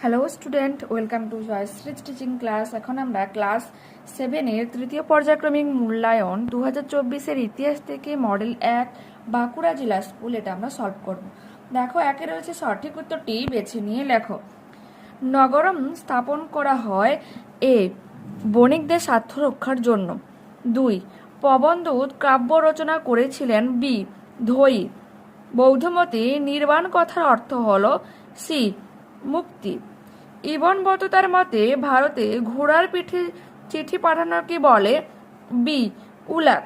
Hello student welcome to Jayashree teaching class এখন আমরা class সেভেনের তৃতীয় পর্যায়ক্রমিক মূল্যায়ন দু হাজার চব্বিশের ইতিহাস থেকে মডেল এক বাঁকুড়া জেলা স্কুল এটা আমরা সলভ করব। দেখো, একে রয়েছে সঠিক উত্তরটি, বেছে নিয়ে লেখো। নগরম স্থাপন করা হয় এ বণিকদের স্বার্থ রক্ষার জন্য। দুই পবনদূত কাব্য রচনা করেছিলেন। বি ধৈ বৌদ্ধমতে নির্বাণ কথার অর্থ হল সি মুক্তি। ইবন বতুতার মতে, ভারতে ঘোড়ার পিঠে চিঠি পাঠানোকে বলে? বি, উলাক।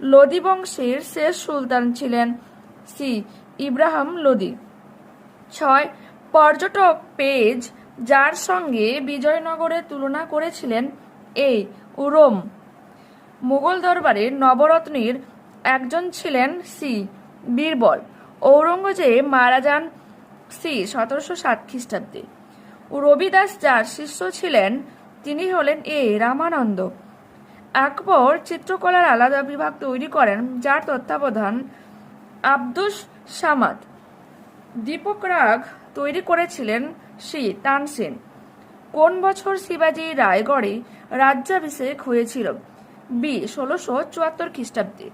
লোদি বংশের শেষ সুলতান ছিলেন সি, ইব্রাহিম লোদি। ছয়, পর্যটক পেজ যার সঙ্গে বিজয়নগরের তুলনা করেছিলেন এ, রোম। মুঘল দরবারে নবরত্নের একজন ছিলেন সি, বীরবল। ঔরঙ্গজেব মারা যান সি সতেরোশো ষাট খ্রিস্টাব্দে। রবিদাস যার শিষ্য ছিলেন, তিনি হলেন এ রামানন্দ। আকবর চিত্রকলার আলাদা বিভাগ তৈরি করেন, যার তত্ত্বাবধান আব্দুস সামাদ। দীপক রাগ তৈরি করেছিলেন শ্রী তানসেন। কোন বছর শিবাজি রায়গড়ে রাজ্যাভিষেক হয়েছিল? বি ষোলোশো চুয়াত্তর খ্রিস্টাব্দে।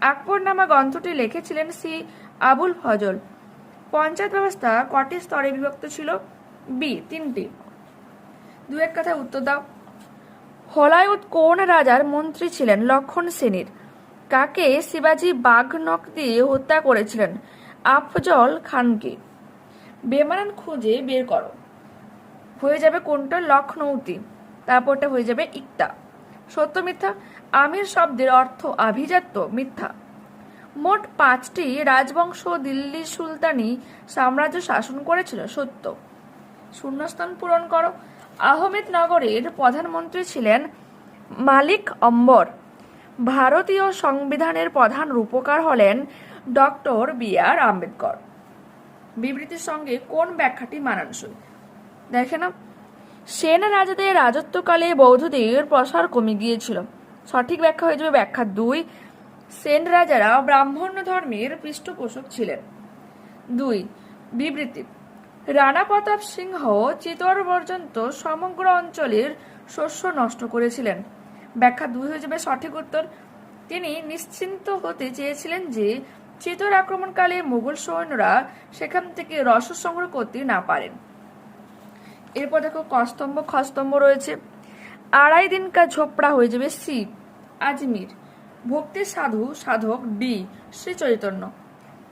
আকবরনামা গ্রন্থটি লিখেছিলেন শ্রী আবুল ফজল। পঞ্চায়েত ব্যবস্থা কটি স্তরে বিভক্ত ছিল? বি, তিনটি। দু এক কথা উত্তর দাও। হলায়ুত কোন রাজার মন্ত্রী ছিলেন লক্ষণ সেনের? কাকে শিবাজি বাঘ নখ দিয়ে হত্যা করেছিলেন? আফজল খানকে। বেমানান খুঁজে বের করো। হয়ে যাবে কোনটা? লখনৌতি। তারপরটা হয়ে যাবে ইকতা। সত্য মিথ্যা? আমির শব্দের অর্থ আভিজাত্য মিথ্যা। মোট পাঁচটি রাজবংশ দিল্লি সুলতানি সাম্রাজ্য শাসন করেছিল, সত্য। শূন্যস্থান পূরণ করো। আহমেদ নগরের প্রধানমন্ত্রী ছিলেন মালিক অম্বর। ভারতীয় সংবিধানের প্রধান রূপকার হলেন ডক্টর বি আর আম্বেদকর। বিবৃতির সঙ্গে কোন ব্যাখ্যাটি মানানসই? দেখে না সেন রাজাদের রাজত্বকালে বৌদ্ধদের প্রসার কমে গিয়েছিল। সঠিক ব্যাখ্যা হয়ে যাবে ব্যাখ্যা দুই। সেন রাজারা ব্রাহ্মণ্য ধর্মের পৃষ্ঠপোষক ছিলেন। দুই, বিবৃতি। রানা প্রতাপ সিংহ চিতোর পর্যন্ত সমগ্র অঞ্চলের শস্য নষ্ট করেছিলেন। ব্যাখ্যা দুই হয়ে যাবে সঠিক উত্তর। তিনি নিশ্চিন্ত হতে চেয়েছিলেন যে চিতোর আক্রমণকালে মুঘল সৈন্যরা সেখান থেকে রস সংগ্রহ করতে না পারেন। এরপর দেখো কস্তম্ভ, খস্তম্ভ রয়েছে। আড়াই দিন কা ঝোপড়া হয়ে যাবে সি, আজমির। ভক্তির সাধু সাধক ডি শ্রী চৈতন্য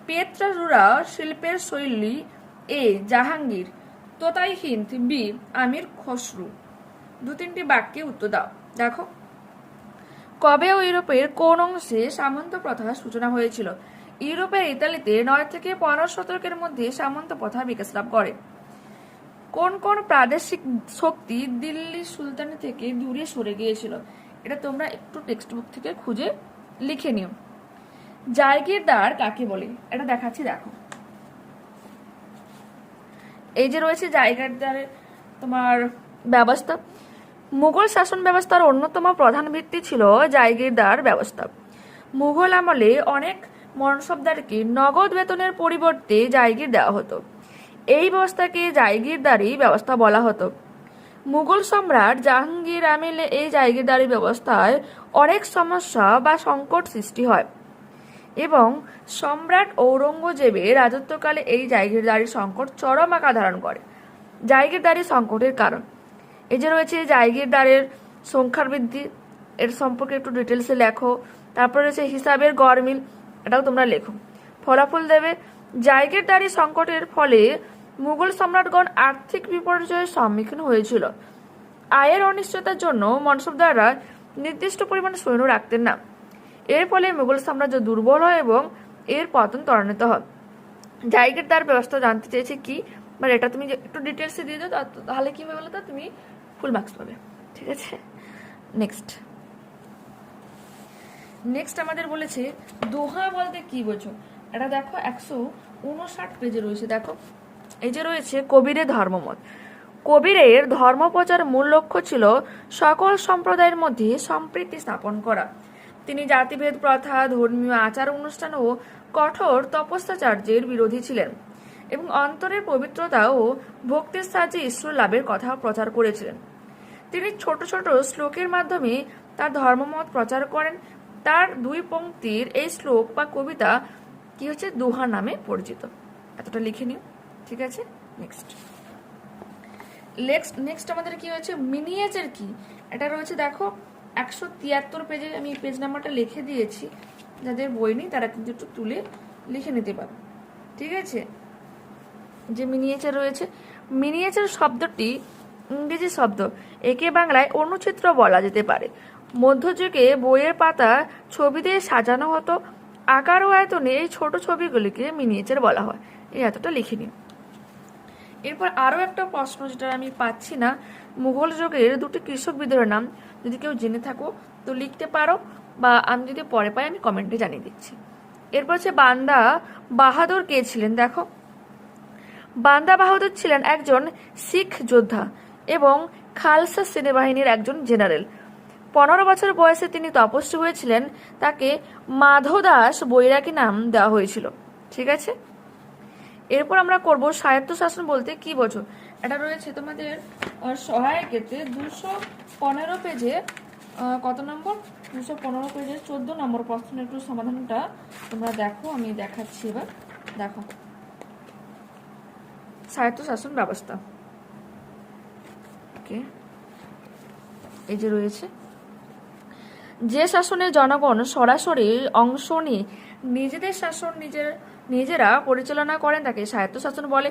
পেত্রারুরা শিল্পের শৈলী এ জাহাঙ্গীর তোতাই হিন্দ বি আমির খসরু। দু তিনটি বাক্যে উত্তর দাও। দেখো। কবে ও ইউরোপের কোন অংশে সামন্ত প্রথার সূচনা হয়েছিল? ইউরোপের ইতালিতে নয় থেকে পনেরো শতকের মধ্যে সামন্ত প্রথা বিকাশ লাভ করে। কোন কোন প্রাদেশিক শক্তি দিল্লি সুলতানি থেকে দূরে সরে গিয়েছিল? এটা তোমরা একটু টেক্সট বুক থেকে খুঁজে লিখে নিও। জায়গিরদার কাকে বলে? এটা দেখাচ্ছি, দেখো। এই যে রয়েছে জায়গাদারের তোমার ব্যবস্থা। মুঘল শাসন ব্যবস্থার অন্যতম প্রধান ভিত্তি ছিল জায়গিরদার ব্যবস্থা। মুঘল আমলে অনেক মনসবদারকে নগদ বেতনের পরিবর্তে জায়গির দেওয়া হতো। এই ব্যবস্থাকে জায়গিরদারি ব্যবস্থা বলা হতো। মুঘল সম্রাট জাহাঙ্গীর আমিলে এই জায়গিরদারি ব্যবস্থায় অনেক সমস্যা বা সংকট সৃষ্টি হয়। এবং সম্রাট ঔরঙ্গজেবের রাজত্বকালে এই জায়গিরদারি সংকট চরম আকার ধারণ করে। জায়গিরদারি সংকটের কারণ। এই যে রয়েছে জায়গিরদারের সংখ্যার বৃদ্ধি, এর সম্পর্কে একটু ডিটেলসে লেখো। তারপর রয়েছে হিসাবের গড়মিল এটাও তোমরা লেখো। ফলাফল দেবে। জায়গিরদারি সংকটের ফলে মুঘল সম্রাটগণ আর্থিক বিপর্যয়ের সম্মুখীন হয়েছিল। আয়ের অনিশ্চয়তার জন্য মনসবদাররা নির্দিষ্ট পরিমাণ সৈন্য রাখতেন না। এর ফলে মুঘল সাম্রাজ্য দুর্বল হয় এবং এর পতন ত্বরান্বিত হয়। জায়গার তার ব্যবস্থা জানতে চেয়েছে কি? মানে এটা তুমি একটু ডিটেলসে দিয়ে দাও তাহলে কি হবে বলো তো তুমি ফুল মার্কস পাবে। ঠিক আছে? নেক্সট নেক্সট আমাদের বলেছে, দোহা বলতে কি বোঝো? এটা দেখো একশো উনষাট পেজে রয়েছে, দেখো। এই যে রয়েছে কবিরের ধর্মমত। কবিরের ধর্মপ্রচার মূল লক্ষ্য ছিল সকল সম্প্রদায়ের মধ্যে সম্প্রীতি স্থাপন করা। তিনি জাতিভেদ প্রথা, ধর্মীয় আচার অনুষ্ঠান ও কঠোর তপস্যাচার্যের বিরোধী ছিলেন এবং অন্তরের পবিত্রতা ও ভক্তির সাহায্যে ঈশ্বর লাভের কথা প্রচার করেছিলেন। তিনি ছোট ছোট শ্লোকের মাধ্যমে তার ধর্মমত প্রচার করেন। তার দুই পঙ্ক্তির এই শ্লোক বা কবিতা কি হচ্ছে? দোহা নামে পরিচিত। এতটা লিখে নিও। ঠিক আছে? নেক্সট নেক্সট নেক্সট আমাদের কি হয়েছে? মিনিয়েচার কি? এটা রয়েছে, দেখো, একশো তিয়াত্তর পেজে আমি এই পেজ নাম্বারটা লিখে দিয়েছি। যাদের বই নেই, তারা কিন্তু একটু তুলে লিখে নিতে পারো। ঠিক আছে? যে মিনিয়েচার রয়েছে মিনিয়েচার শব্দটি ইংরেজি শব্দ। একে বাংলায় অনুচিত্র বলা যেতে পারে। মধ্যযুগে বইয়ের পাতা ছবি দিয়ে সাজানো হতো। আকার ও আয়তনে এই ছোট ছবিগুলিকে মিনিয়েচার বলা হয়। এই এতটা লিখে নিন। এরপর আরও একটা প্রশ্ন যেটা আমি পাচ্ছি না। মুঘল যুগের দুটি কৃষক বিদ্রোহের নাম যদি কেউ জেনে থাকো তো লিখতে পারো বা আমি যদি পরে পাই আমি কমেন্টে জানিয়ে দিচ্ছি। এরপর হচ্ছে বান্দা বাহাদুর কে ছিলেন? দেখো। বান্দা বাহাদুর ছিলেন একজন শিখ যোদ্ধা এবং খালসা সেনাবাহিনীর একজন জেনারেল। পনেরো বছর বয়সে তিনি তপস্বী হয়েছিলেন। তাকে মাধবদাস বৈরাগী নাম দেওয়া হয়েছিল। ঠিক আছে? এরপর আমরা করব স্বায়ত্ত শাসন বলতে কি বোঝো? এটা রয়েছে তোমাদের সহায়কেতে দুশো পনেরো পেজে কত নম্বর? দুশো পনেরো পেজের চোদ্দ নম্বর প্রশ্নের একটু সমাধানটা তোমরা দেখো, আমি দেখাচ্ছি এবার। দেখো। স্বায়ত্ত শাসন ব্যবস্থা। ওকে। এই যে রয়েছে। যে শাসনে জনগণ সরাসরি অংশ নিয়ে নিজেদের শাসন নিজের, নিজেরা পরিচালনা করেন তাকে। স্বায়ত্ত শাসন বলে।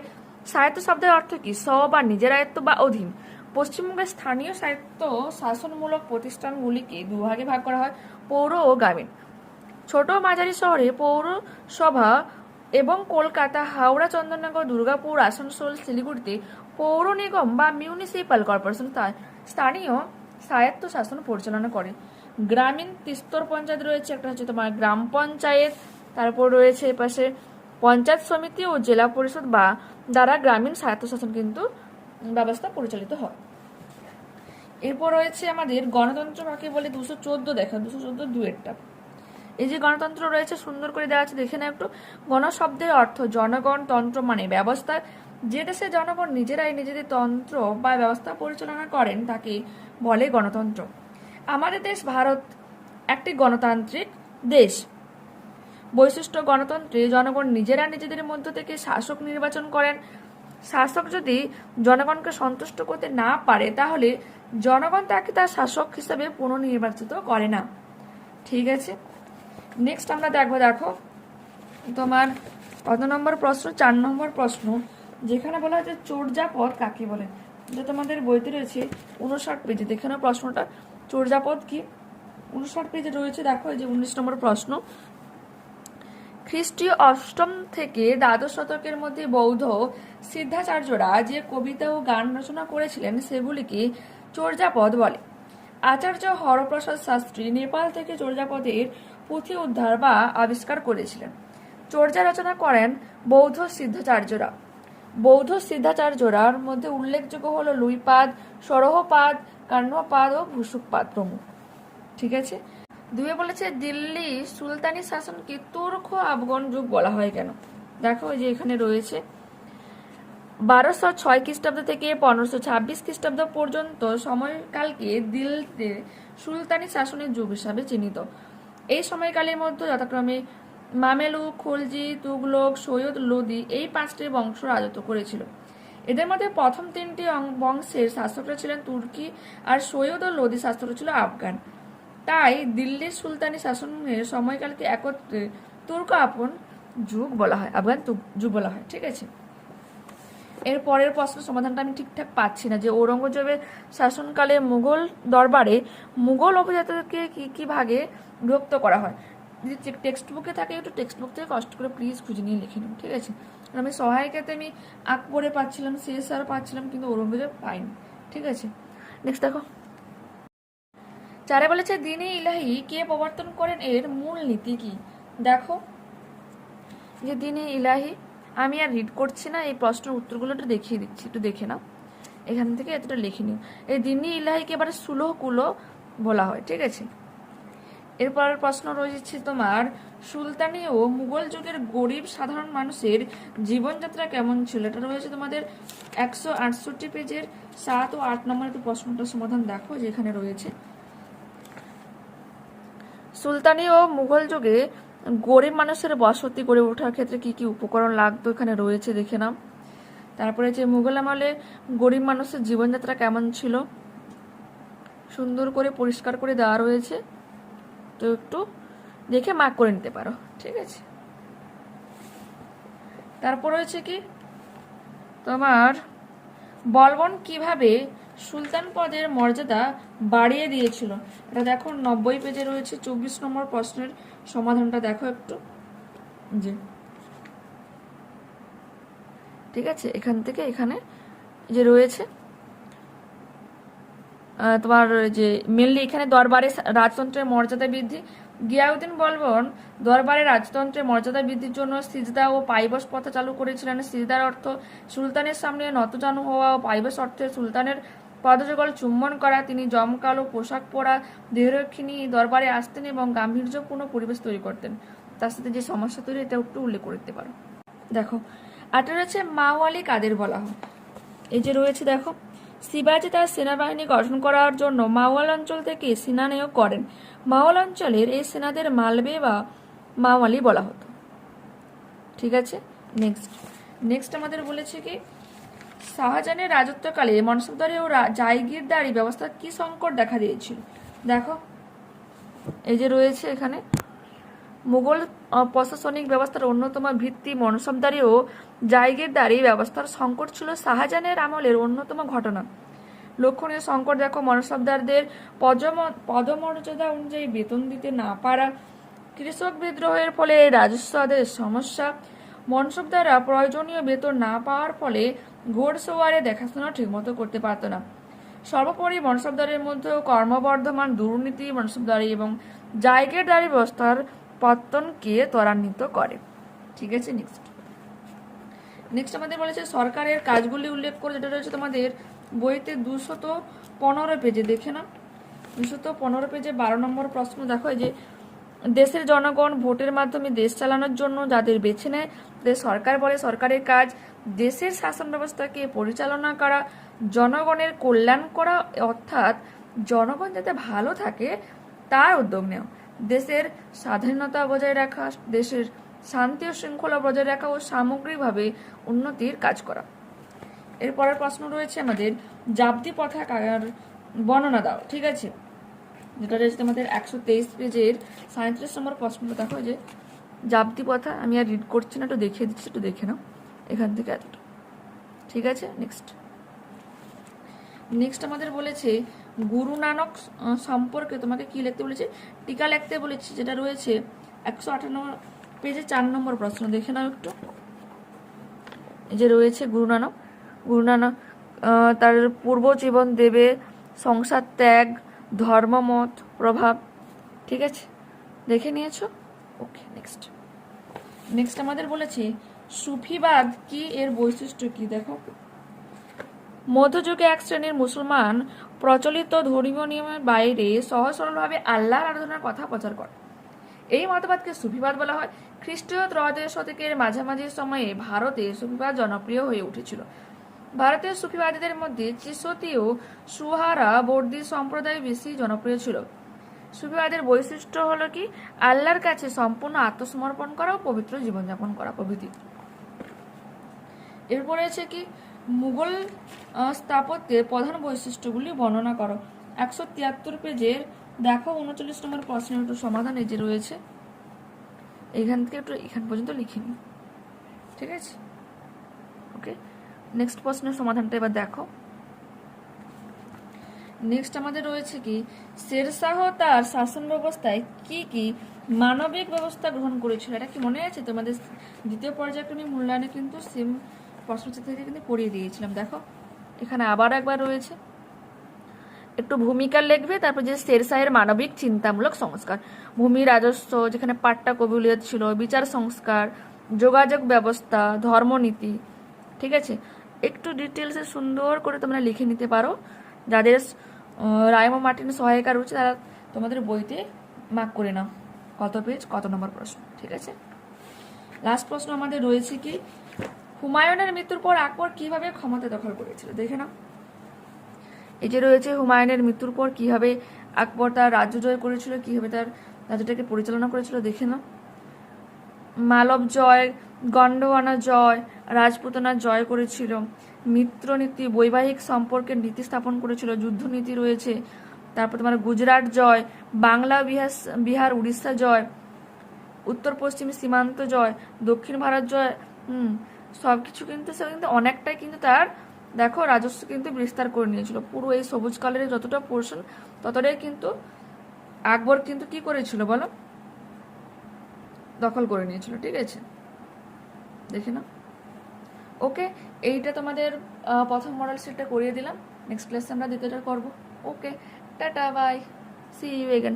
স্বায়ত্ত শব্দের অর্থ কি? স্ব বা নিজের আয়ত্ত বা অধীন। পশ্চিমবঙ্গের স্থানীয় স্বায়ত্ত শাসনমূলক প্রতিষ্ঠানগুলিকে দুভাগে ভাগ করা হয়, পৌর ও গ্রামীণ। ছোট মাঝারি শহরে পৌরসভা এবং কলকাতা, হাওড়া, চন্দননগর, দুর্গাপুর, আসানসোল, শিলিগুড়িতে পৌর নিগম বা মিউনিসিপাল কর্পোরেশন স্থানীয় স্বায়ত্ত শাসন পরিচালনা করে। গ্রামীণ তিস্তর পঞ্চায়েত রয়েছে, একটা হচ্ছে তোমার গ্রাম পঞ্চায়েত, তারপর রয়েছে এপাশে পঞ্চায়েত সমিতি ও জেলা পরিষদ বা দ্বারা গ্রামীণ স্বায়ত্তশাসন কিন্তু ব্যবস্থা পরিচালিত হয়। এরপর রয়েছে আমাদের গণতন্ত্র কাকে বলে? দুশো চোদ্দ দেখা, দুশো চোদ্দ দুয়েরটা। এই যে গণতন্ত্র রয়েছে, সুন্দর করে দেওয়া আছে, দেখে না একটু। গণশব্দের অর্থ জনগণ, তন্ত্র মানে ব্যবস্থা। যে দেশে জনগণ নিজেরাই নিজেদের তন্ত্র বা ব্যবস্থা পরিচালনা করেন, তাকে বলে গণতন্ত্র। আমাদের দেশ ভারত একটি গণতান্ত্রিক দেশ। বৈশিষ্ট্য গণতন্ত্রে জনগণ নিজেরা নিজেদের মধ্য থেকে শাসক নির্বাচন করেন। শাসক যদি জনগণকে সন্তুষ্ট করতে না পারে, তাহলে জনগণ তাকে তার শাসক হিসাবে পুনর্নির্বাচিত করে না। ঠিক আছে? নেক্সট আমরা দেখব, দেখো, তোমার কত নম্বর প্রশ্ন? চার নম্বর প্রশ্ন, যেখানে বলা হচ্ছে চোরজাপদ কাকে বলে? যে তোমাদের বইতে রয়েছে, উনষাট পেজে। দেখে নাও প্রশ্নটা। চোরজাপদ কি? উনষাট পেজে রয়েছে, দেখো, এই যে উনিশ নম্বর প্রশ্ন। খ্রিস্টীয় অষ্টম থেকে দ্বাদশ শতকের মধ্যে বৌদ্ধ সিদ্ধাচার্যরা যে কবিতা ও গান রচনা করেছিলেন সেগুলিকে চর্যাপদ বলে? আচার্য হরপ্রসাদ শাস্ত্রী নেপাল থেকে চর্যাপদের পুঁথি উদ্ধার বা আবিষ্কার করেছিলেন। চর্যা রচনা করেন বৌদ্ধ সিদ্ধাচার্যরা। বৌদ্ধ সিদ্ধাচার্যরার মধ্যে উল্লেখযোগ্য হলো লুইপাদ, সরহপাদ কান্নপাদ ও ভূসুকপাদ প্রমুখ। ঠিক আছে? দুয়ে বলেছে, দিল্লি সুলতানি শাসনকে তুর্ক আফগান যুগ বলা হয় কেন? দেখো যে এখানে রয়েছে, বারোশো ছয় খ্রিস্টাব্দ থেকে পনেরোশো ছাব্বিশ খ্রিস্টাব্দ পর্যন্ত সময়কালকে দিল্লিতে সুলতানি শাসনের যুগ হিসাবে চিহ্নিত? এই সময়কালের মধ্যে যথাক্রমে মামেলুক খলজি, তুগলক, সৈয়দ, লোদি এই পাঁচটি বংশ রাজত্ব করেছিল। এদের মধ্যে প্রথম তিনটি বংশের শাসকরা ছিলেন তুর্কি আর সৈয়দ ও লোদি শাসকরা ছিল আফগান। তাই দিল্লির সুলতানি শাসনের সময়কালকে একত্রে তুর্ক আপন যুগ বলা হয়, আফগান যুগ বলা হয়, ঠিক আছে? এর পরের প্রশ্ন সমাধানটা আমি ঠিকঠাক পাচ্ছি না, যে ঔরঙ্গজেবের শাসনকালে মুঘল দরবারে মুঘল অভিজাতকে কি কি ভাগে বিভক্ত করা হয়? যদি টেক্সট বুকে থাকে, একটু টেক্সট বুক থেকে কষ্ট করে প্লিজ খুঁজে নিয়ে লিখে নিন ঠিক আছে? আর আমি সহায়িকাতে আমি আকবরে পাচ্ছিলাম শেষ আর পাচ্ছিলাম, কিন্তু ওরম ঔরঙ্গজেব পাইনি, ঠিক আছে? নেক্সট দেখো। চারে বলেছে, দিনে ইলাহি কে প্রবর্তন করেন? এর মূল নীতি কি? দেখো, যে দিনে ইলাহি, আমি আর রিড করছি না, এই প্রশ্নের উত্তরগুলো একটু দেখিয়ে দিচ্ছি, একটু দেখে নাও। এখান থেকে এতটা লিখে নিও। এই দিনী ইলাহিকে এবারে সুলহ কুলো বলা হয়, ঠিক আছে? এরপরের প্রশ্ন রয়েছে তোমার সুলতানি ও মুঘল যুগের গরিব সাধারণ মানুষের জীবনযাত্রা কেমন ছিল? এটা রয়েছে তোমাদের একশো আটষট্টি পেজের সাত ও আট নম্বর একটু প্রশ্নটার সমাধান দেখো, যেখানে রয়েছে সুলতানি ও মুঘল যুগে গরিব মানুষের বসতি গড়ে ওঠার ক্ষেত্রে কি কি উপকরণ লাগতো? এখানে রয়েছে, দেখে নাও। তারপরে যে মুঘল আমলে গরিব মানুষের জীবনযাত্রা কেমন ছিল? সুন্দর করে পরিষ্কার করে দেওয়া রয়েছে। তো একটু দেখে মার্ক করে নিতে পারো, ঠিক আছে? তারপর রয়েছে কি? তোমার বলবন কীভাবে সুলতান পদের মর্যাদা বাড়িয়ে দিয়েছিল? এটা দেখো, নব্বই পেজে রয়েছে, চব্বিশ নম্বর প্রশ্নের সমাধানটা দেখো একটু। জি ঠিক আছে, এখান থেকে এখানে যে রয়েছে তোমার যে মেনলি এখানে দরবারে রাজতন্ত্রের মর্যাদা বৃদ্ধি। গিয়াউদ্দিন বলবন, দরবারে রাজতন্ত্রের মর্যাদা বৃদ্ধির জন্য সিজদা ও পাইবস প্রথা চালু করেছিলেন। সিজদার অর্থ সুলতানের সামনে নতজানু হওয়া ও পাইবস অর্থে সুলতানের পদযুগল চুম্বন করা। তিনি জমকালো পোশাক পরা দেহরক্ষিণী দরবারে আসতেন এবং গাম্ভীর্যপূর্ণ পরিবেশ তৈরি করতেন। তার সাথে যে সমস্যা তৈরি, এটা একটু উল্লেখ করতে পারো। দেখো আটের হচ্ছে মাওয়ালি কাদের বলা হয়? এই যে রয়েছে, দেখো শিবাজি তার সেনাবাহিনী গঠন করার জন্য মাওয়াল অঞ্চল থেকে সেনা নিয়োগ করেন। মাওয়াল অঞ্চলের এই সেনাদের মালবে বা মাওয়ালি বলা হতো। ঠিক আছে? নেক্সট নেক্সট আমাদের বলেছে কি, শাহজাহানের রাজত্বকালে মনসবদারি ও জায়গিরদারি ব্যবস্থা কি সংকট দেখা দিয়েছিল? দেখো, এই যে রয়েছে এখানে মুঘল প্রশাসনিক ব্যবস্থার অন্যতম ভিত্তি মনসবদারি ও জায়গিরদারি ব্যবস্থার সংকট ছিল শাহজাহানের আমলের অন্যতম ঘটনা। লক্ষণীয় সংকট দেখো মনসবদারদের পদম- পদমর্যাদা অনুযায়ী বেতন দিতে না পারা, কৃষক বিদ্রোহের ফলে রাজস্ব আদায়ের সমস্যা, মনসবদাররা প্রয়োজনীয় বেতন না পাওয়ার ফলে ঘোড়সওয়ারে দেখাশোনা ঠিকমতো করতে পারত না। সর্বোপরি মনসবদারের মধ্যেও কর্মবর্ধমান দুর্নীতি মনসবদারি এবং জায়গের জায়গিরদারি ব্যবস্থার পত্তনকে ত্বরান্বিত করে। ঠিক আছে নেক্সট নেক্সট আমাদের বলেছে, সরকারের কাজগুলি উল্লেখ করে যেটা রয়েছে তোমাদের, বইতে দুশত পনেরো পেজে দেখে না দুশত পনেরো পেজে বারো নম্বর প্রশ্ন দেখো যে, দেশের জনগণ ভোটের মাধ্যমে দেশ চালানোর জন্য যাদের বেছে নেয় তাদের সরকার বলে সরকারের কাজ, দেশের শাসন ব্যবস্থাকে পরিচালনা করা, জনগণের কল্যাণ করা, অর্থাৎ জনগণ যাতে ভালো থাকে, তার উদ্যোগ নেওয়া দেশের স্বাধীনতা বজায় রাখা, দেশের শান্তি ও শৃঙ্খলা বজায় রাখা ও সামগ্রিকভাবে উন্নতির কাজ করা। এরপরের প্রশ্ন রয়েছে আমাদের জাবতি পতাকার বর্ণনা দাও, ঠিক আছে? যেটা রয়েছে আমাদের একশো তেইশ পেজের সাঁত্রিশ নম্বর প্রশ্নটা। দেখো যে জাবতি পথা, আমি আর রিড করছি না, একটু দেখিয়ে দিচ্ছি, একটু দেখে নাও, এখান থেকে এতটা। ঠিক আছে? নেক্সট নেক্সট আমাদের বলেছে গুরু নানক সম্পর্কে তোমাকে কি লিখতে বলেছে? টিকা লিখতে বলেছে, যেটা রয়েছে একশো আটান্ন পেজে চার নম্বর প্রশ্ন। দেখে নাও একটু। যে রয়েছে গুরু নানক। গুরু নানক তার পূর্ব জীবন দেবে সংসার ত্যাগ ধর্মমত প্রভাব। ঠিক আছে? দেখে নিয়েছো? ওকে নেক্সট নেক্সট আমাদের বলেছে, সুফিবাদ কি? এর বৈশিষ্ট্য কি? দেখো। মধ্যযুগে এক শ্রেণির মুসলমান প্রচলিত ধর্মীয় নিয়মের বাইরে সহজ সরলভাবে আল্লাহর আরাধনার কথা প্রচার করে। এই মতবাদকে সুফিবাদ বলা হয়। খ্রিস্টীয় ত্রয়োদশ শতকের মাঝামাঝি সময়ে ভারতে সুফিবাদ জনপ্রিয় হয়ে উঠেছিল। ভারতের সুফিবাদীদের মধ্যে চিসতি ও সুহারা বর্দি সম্প্রদায় বেশি জনপ্রিয় ছিল। সুফিবাদের বৈশিষ্ট্য হলো কি? আল্লাহর কাছে সম্পূর্ণ আত্মসমর্পণ করা ও পবিত্র জীবনযাপন করা প্রভৃতি। এরপরে আছে কি? মুঘল স্থাপত্যের প্রধান বৈশিষ্ট্যগুলি বর্ণনা করো। একশো তিয়াত্তর পেজের দেখো উনচল্লিশ নম্বর প্রশ্নের একটু সমাধান এই যে রয়েছে। এখান থেকে একটু এখান পর্যন্ত লিখে নিই। ঠিক আছে? ওকে? নেক্সট প্রশ্নের সমাধানটা এবার দেখো। নেক্সট আমাদের রয়েছে কি, শেরশাহ তার শাসন ব্যবস্থায় কি কি মানবিক ব্যবস্থা গ্রহণ করেছিল? এটা কি মনে আছে? তোমাদের দ্বিতীয় পর্যায়ক্রমিক মূল্যায়নে কিন্তু সেম প্রশ্নচিত্র থেকে কিন্তু পড়িয়ে দিয়েছিলাম, দেখো। এখানে আবার একবার রয়েছে। একটু ভূমিকা লিখবে, তারপর যে শেরশাহের মানবিক চিন্তামূলক সংস্কার। ভূমি রাজস্ব, যেখানে পাট্টা কবিলিয়ত ছিল, বিচার সংস্কার, যোগাযোগ ব্যবস্থা, ধর্মনীতি, ঠিক আছে? একটু ডিটেলসে সুন্দর করে তোমরা লিখে নিতে পারো। যাদের রায়মো মার্টিন সহায়িকা রয়েছে, তারা তোমাদের বইতে মার্ক করে নাও। কত পেজ কত নম্বর প্রশ্ন, ঠিক আছে? লাস্ট প্রশ্ন আমাদের রয়েছে কি? হুমায়ুনের মৃত্যুর পর আকবর কীভাবে ক্ষমতা দখল করেছিল? দেখে নাও। এই যে রয়েছে হুমায়ুনের মৃত্যুর পর কীভাবে আকবর তার রাজ্য জয় করেছিল, কীভাবে তার রাজ্যটাকে পরিচালনা করেছিল, দেখে নাও। মালব জয় গন্ডওয়ানা জয়, রাজপুতানা জয় করেছিল। মিত্রনীতি, বৈবাহিক সম্পর্কের নীতি স্থাপন করেছিল, যুদ্ধনীতি রয়েছে। তারপর তোমার গুজরাট জয়, বাংলা বিহার বিহার, উড়িষ্যা জয় উত্তর পশ্চিম সীমান্ত জয়, দক্ষিণ ভারত জয়, হুম সব কিছু কিন্তু সে কিন্তু অনেকটাই কিন্তু তার, দেখো, রাজস্ব কিন্তু বিস্তার করে নিয়েছিল। পুরো এই সবুজ কালারের যতটা পোর্শন ততটাই কিন্তু আকবর কিন্তু কি করেছিল বলো? দখল করে নিয়েছিল, ঠিক আছে? দেখে না ওকে, এইটা তোমাদের প্রথম মডেল সেটটা করিয়ে দিলাম। নেক্সট ক্লাসে আমরা দ্বিতীয়টা করব। Okay, tata bye see you again